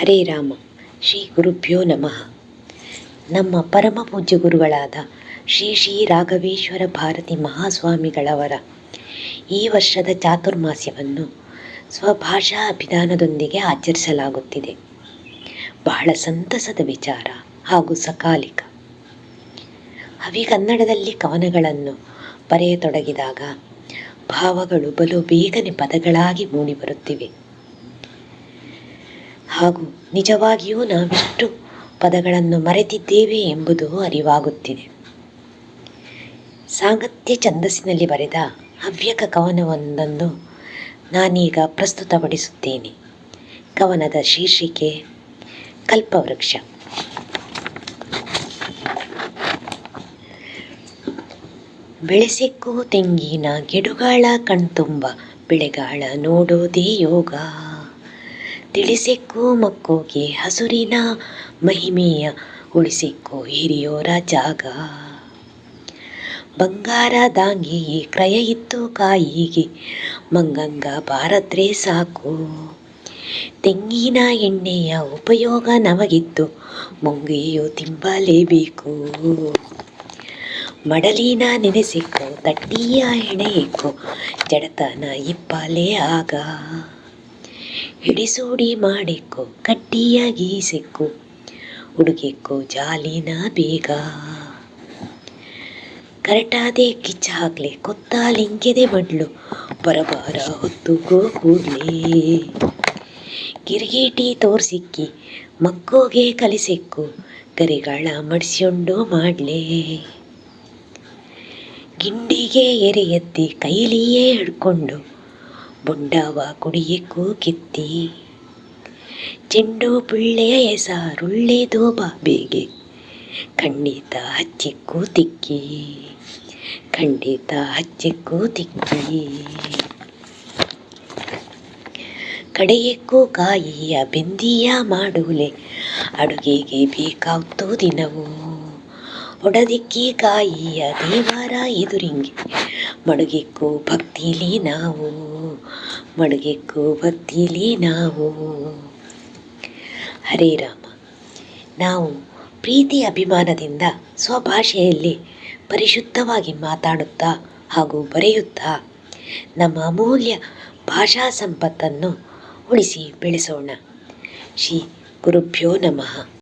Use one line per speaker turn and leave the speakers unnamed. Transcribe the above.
ಹರೇ ರಾಮ, ಶ್ರೀ ಗುರುಭ್ಯೋ ನಮಃ. ನಮ್ಮ ಪರಮ ಪೂಜ್ಯ ಗುರುಗಳಾದ ಶ್ರೀ ಶ್ರೀ ರಾಘವೇಶ್ವರ ಭಾರತಿ ಮಹಾಸ್ವಾಮಿಗಳವರ ಈ ವರ್ಷದ ಚಾತುರ್ಮಾಸ್ಯವನ್ನು ಸ್ವಭಾಷಾ ಅಭಿಧಾನದೊಂದಿಗೆ ಆಚರಿಸಲಾಗುತ್ತಿದೆ. ಬಹಳ ಸಂತಸದ ವಿಚಾರ ಹಾಗೂ ಸಕಾಲಿಕ. ಹವಿಗನ್ನಡದಲ್ಲಿ ಕವನಗಳನ್ನು ಬರೆಯತೊಡಗಿದಾಗ ಭಾವಗಳು ಬಲು ಬೇಗನೆ ಪದಗಳಾಗಿ ಮೂಡಿಬರುತ್ತಿವೆ. ಹಾಗೂ ನಿಜವಾಗಿಯೂ ನಾವಿಷ್ಟು ಪದಗಳನ್ನು ಮರೆತಿದ್ದೇವೆ ಎಂಬುದು ಅರಿವಾಗುತ್ತಿದೆ. ಸಾಂಗತ್ಯ ಛಂದಸ್ಸಿನಲ್ಲಿ ಬರೆದ ಹವ್ಯಕ ಕವನವೊಂದನ್ನು ನಾನೀಗ ಪ್ರಸ್ತುತಪಡಿಸುತ್ತೇನೆ. ಕವನದ ಶೀರ್ಷಿಕೆ ಕಲ್ಪವೃಕ್ಷ. ಬೆಳೆಸಿಕ್ಕೋ ತೆಂಗಿನ ಗಿಡುಗಾಳ ಕಣ್ತುಂಬ, ಬೆಳೆಗಾಳ ನೋಡೋದೇ ಯೋಗ. ತಿಳಿಸಿಕ್ಕೂ ಮಕ್ಕೋಗೆ ಹಸುರಿನ ಮಹಿಮೆಯ ಉಳಿಸಿಕ್ಕು ಹಿರಿಯೋರ ಜಾಗ ಬಂಗಾರ ದಾಂಗಿಗೆ ಕ್ರಯ ಇತ್ತು ಕಾಯಿಗೆ, ಮಂಗಂಗ ಬಾರದ್ರೆ ಸಾಕು. ತೆಂಗಿನ ಎಣ್ಣೆಯ ಉಪಯೋಗ ನಮಗಿತ್ತು, ಮುಂಗೆಯು ತಿಂಬಲೇಬೇಕು ಮಡಲಿನ ನೆನೆಸಿಕ್ಕೋ, ತಟ್ಟಿಯ ಹೆಣೆಯಿಕ್ಕು ಜಡತನ ಇಪ್ಪಲೇ ಆಗ. ಹಿಡಿಸೂಡಿ ಮಾಡಿಕ್ಕೋ ಕಟ್ಟಿಯ ಸಿಕ್ಕು. ಹುಡುಗಿಕ್ಕೋ ಜಾಲಿನ ಬೇಗ. ಕರಟಾದೆ ಕಿಚ್ಚ ಕೊತ್ತ ಲಿಂಕಿದೆ ಮಡ್ಲು. ಬರಬಾರ ಹೊತ್ತುಕೋ ಕೂಡ್ಲಿ. ಕಿರಿಗೇಟಿ ತೋರ್ಸಿಕ್ಕಿ ಮಕ್ಕೋಗೆ ಕಲಿಸಿಕ್ಕು. ಕರಿಗಳ ಮಡ್ಸ್ಕೊಂಡು ಮಾಡ್ಲೆ. ಗಿಂಡಿಗೆ ಎರೆ ಎತ್ತಿ ಕೈಲಿಯೇ ಹಿಡ್ಕೊಂಡು ಬುಂಡವ ಕುಡಿಯಕ್ಕೂ ಕಿತ್ತಿ ಚೆಂಡು ಪುಳ್ಳೆಯ ಎಸಾರುಳ್ಳೆದೋ ಬಾಬೆಗೆ ಖಂಡಿತ ಹಚ್ಚಿಕ್ಕೂ ತಿಕ್ಕಿ ಖಂಡಿತ ಹಚ್ಚಿಕ್ಕೂ ತಿಕ್ಕಿ ಕಡೆಯಕ್ಕೂ ಕಾಯಿಯ ಬೆಂದಿಯ ಮಾಡುಲೆ. ಅಡುಗೆಗೆ ಬೇಕಾಗ್ತೋ ದಿನವು ಒಡದಿಕ್ಕಿ ಕಾಯಿಯ ದೇವರ ಎದುರಿಂಗೆ. ಮಡುಗಿಕ್ಕೂ ಭಕ್ತಿಲಿ ನಾವು, ಮಡುಗಿಕ್ಕೂ ಭಕ್ತಿಲಿ ನಾವು. ಹರೇ ರಾಮ. ನಾವು ಪ್ರೀತಿ ಅಭಿಮಾನದಿಂದ ಸ್ವಭಾಷೆಯಲ್ಲಿ ಪರಿಶುದ್ಧವಾಗಿ ಮಾತಾಡುತ್ತಾ ಹಾಗೂ ಬರೆಯುತ್ತಾ ನಮ್ಮ ಅಮೂಲ್ಯ ಭಾಷಾ ಸಂಪತ್ತನ್ನು ಉಳಿಸಿ ಬೆಳೆಸೋಣ. ಶ್ರೀ ಗುರುಭ್ಯೋ ನಮಃ.